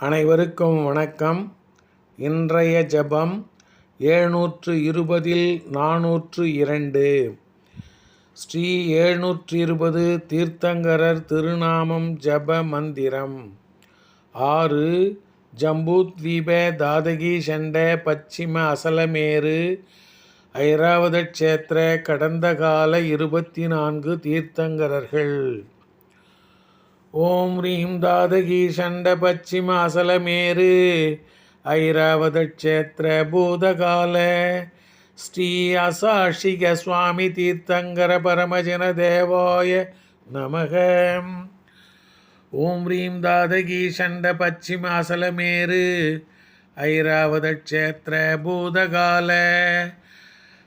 அனைவருக்கும் வணக்கம். இன்றைய ஜெபம் ஏழ்நூற்று இருபதில் நானூற்று இரண்டு ஸ்ரீ ஏழ்நூற்று இருபது தீர்த்தங்கரர் திருநாமம் ஜெப மந்திரம். ஆறு ஜம்பூத்வீப தாதகி செண்ட பச்சிம அசலமேரு ஐராவத க்ஷேத்திர கடந்த கால இருபத்தி நான்கு தீர்த்தங்கரர்கள். ஓம் ரீம் தாதகி சண்ட பச்சிமாசலமேரு அசலமேரு பூதகால. ஸ்ரீ அசாஷிக சுவாமி தீர்த்தங்கர பரமஜன தேவாய நமக. ஓம் ரீம் தாதகி சண்ட பச்சிமாசலமேரு அசலமேரு பூதகால.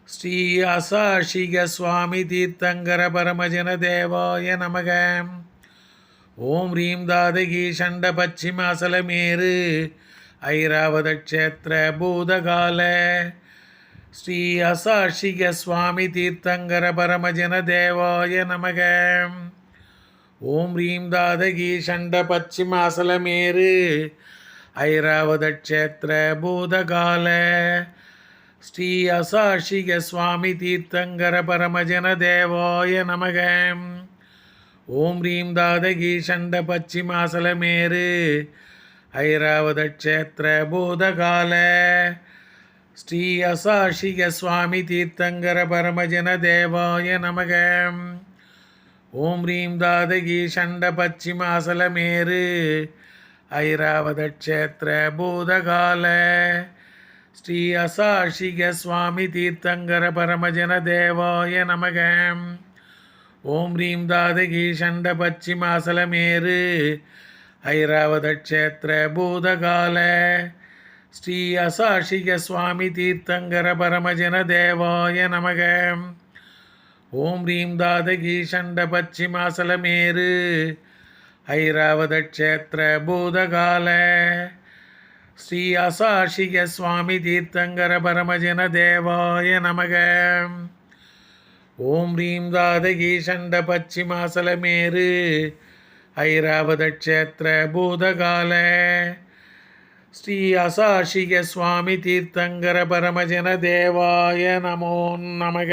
ஸ்ரீ அசாஷிக சுவாமி தீர்த்தங்கர பரமஜன தேவாய நமகம் ஓம் ரீம் தாதகி சண்ட பச்சிம அசலமேரு ஐராவத க்ஷேத்திர பூதகால. ஸ்ரீ அசாஷிக சுவாமி தீர்த்தங்கர பரமஜன தேவாய நமக. ஓம் ரீம் தாதகி சண்ட பச்சிம அசலமேரு ஐராவத க்ஷேத்திர பூதகால. ஸ்ரீ அசாஷிக சுவாமி தீர்த்தங்கர பரமஜன தேவாய நமகம் ஓம் ரீம் தாதகி சண்ட பச்சிமாசலமேரு ஐராவத க்ஷேத்திர பூதகால. ஸ்ரீ அசாஷிக சுவாமி தீர்த்தங்கர பரமஜன தேவாய நமக. ஓம் ரீம் தாதகி சண்ட பச்சிமாசலமேரு ஐராவத க்ஷேத்திர பூதகால. ஸ்ரீ அசாஷிக சுவாமி தீர்த்தங்கர பரமஜன தேவாய நமகம் ஓம் ரீம் தாதகி சண்ட பச்சிமாசலமேரு ஐராவத க்ஷேத்திர பூதகால. ஸ்ரீ அசாஷிக சுவாமி தீர்த்தங்கர பரமஜன தேவாய நமக. ஓம் ரீம் தாதகி சண்ட பச்சிமாசலமேரு ஐராவத க்ஷேத்திர பூதகால. ஸ்ரீ அசாஷிக சுவாமி தீர்த்தங்கர பரமஜன தேவாய நமக. ஓம் ரீம் தாதகி சண்ட பச்சிமாசலமேரு ஐராவத க்ஷேத்திர பூதகால. ஸ்ரீ அசாஷிக சுவாமி தீர்த்தங்கர பரமஜன தேவாய நமோ நமக.